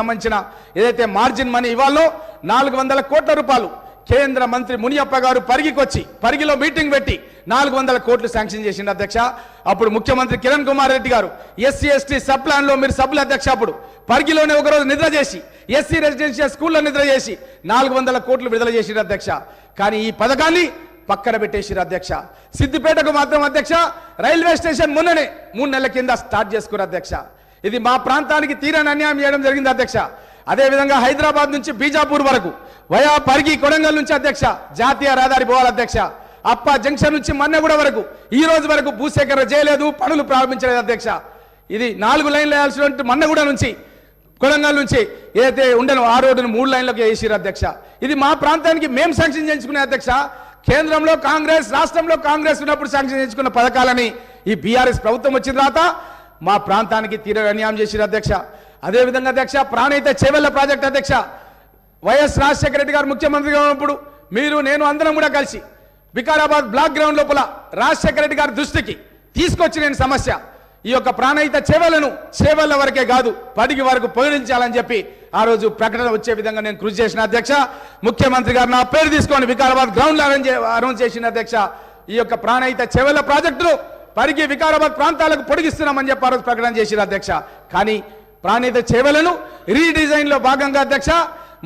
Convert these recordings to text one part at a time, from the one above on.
సంబంధించిన ఏదైతే margin money ఇవ్వాలో నాలుగు వందల కోట్ల రూపాయలు కేంద్ర మంత్రి మునియప్ప గారు పరిగికొచ్చి పరిగిలో మీటింగ్ పెట్టి నాలుగు వందల కోట్లు శాంక్షన్ చేసిండు అధ్యక్ష. అప్పుడు ముఖ్యమంత్రి కిరణ్ కుమార్ రెడ్డి గారు ఎస్సీ ఎస్టీ సబ్ ప్లాన్లో మీరు సభ్యులు అధ్యక్ష అప్పుడు పరిగిలోనే ఒకరోజు నిద్ర చేసి ఎస్సీ రెసిడెన్షియల్ స్కూల్లో నిద్ర చేసి నాలుగు వందల కోట్లు విడుదల చేసిండు అధ్యక్ష. కానీ ఈ పథకాన్ని పక్కన పెట్టేసిరు అధ్యక్ష. సిద్దిపేటకు మాత్రం అధ్యక్ష రైల్వే స్టేషన్ మొన్ననే మూడు నెలల కింద స్టార్ట్ చేసుకున్నారు అధ్యక్ష. ఇది మా ప్రాంతానికి తీరని అన్యాయం చేయడం జరిగింది అధ్యక్ష. అదేవిధంగా హైదరాబాద్ నుంచి బీజాపూర్ వరకు వయా పరిగి కొడంగల్ నుంచి అధ్యక్ష జాతీయ రహదారి పోవాలి అధ్యక్ష. అప్ప జంక్షన్ నుంచి మన్నెగూడ వరకు ఈ రోజు వరకు భూసేకరణ చేయలేదు పనులు ప్రారంభించలేదు అధ్యక్ష. ఇది నాలుగు లైన్లు వేయాల్సినటువంటి మన్నెగూడ నుంచి కొడంగల్ నుంచి ఏదైతే ఉండను ఆ రోడ్డును మూడు లైన్లకు వేసిరు అధ్యక్ష. ఇది మా ప్రాంతానికి మేము శాంక్షన్ చేయించుకునే అధ్యక్ష. కేంద్రంలో కాంగ్రెస్ రాష్ట్రంలో కాంగ్రెస్ ఉన్నప్పుడు శాంక్షన్ చేయించుకున్న పథకాలని ఈ బీఆర్ఎస్ ప్రభుత్వం వచ్చిన తర్వాత మా ప్రాంతానికి తీర అన్యాయం చేసిన అధ్యక్ష. అదేవిధంగా అధ్యక్ష ప్రాణహిత చేవెళ్ళ ప్రాజెక్ట్ అధ్యక్ష వైఎస్ రాజశేఖర రెడ్డి గారు ముఖ్యమంత్రిగా ఉన్నప్పుడు మీరు నేను అందరం కూడా కలిసి వికారాబాద్ బ్లాక్ గ్రౌండ్ లోపల రాజశేఖర రెడ్డి గారి దృష్టికి తీసుకొచ్చి నేను సమస్య. ఈ యొక్క ప్రాణహిత చేవలను చేవల వరకే కాదు పడికి వరకు పొగిడించాలని చెప్పి ఆ రోజు ప్రకటన వచ్చే విధంగా నేను కృషి చేసిన అధ్యక్ష. ముఖ్యమంత్రి గారు నా పేరు తీసుకొని వికారాబాద్ గ్రౌండ్ అరేంజ్ అనౌన్స్ చేసిన అధ్యక్ష ఈ యొక్క ప్రాణహిత చెవెల ప్రాజెక్టును పరిగి వికారాబాద్ ప్రాంతాలకు పొడిగిస్తున్నామని చెప్పి ప్రకటన చేసిన అధ్యక్ష. కానీ ప్రాణిత చేవలను రీడిజైన్లో భాగంగా అధ్యక్ష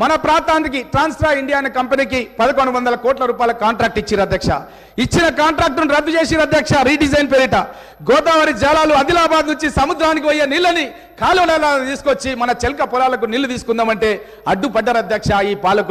మన ప్రాంతానికి ట్రాన్స్ట్రా ఇండియా అనే కంపెనీకి పదకొండు వందల కోట్ల రూపాయల కాంట్రాక్ట్ ఇచ్చారు అధ్యక్ష. ఇచ్చిన కాంట్రాక్ట్ రద్దు చేసిన అధ్యక్ష రీడిజైన్ పేరిట. గోదావరి జలాలు ఆదిలాబాద్ నుంచి సముద్రానికి పోయే నీళ్ళని కాలువల తీసుకొచ్చి మన చెల్క పొలాలకు నీళ్ళు తీసుకుందామంటే అడ్డుపడ్డారు అధ్యక్ష ఈ పాలకు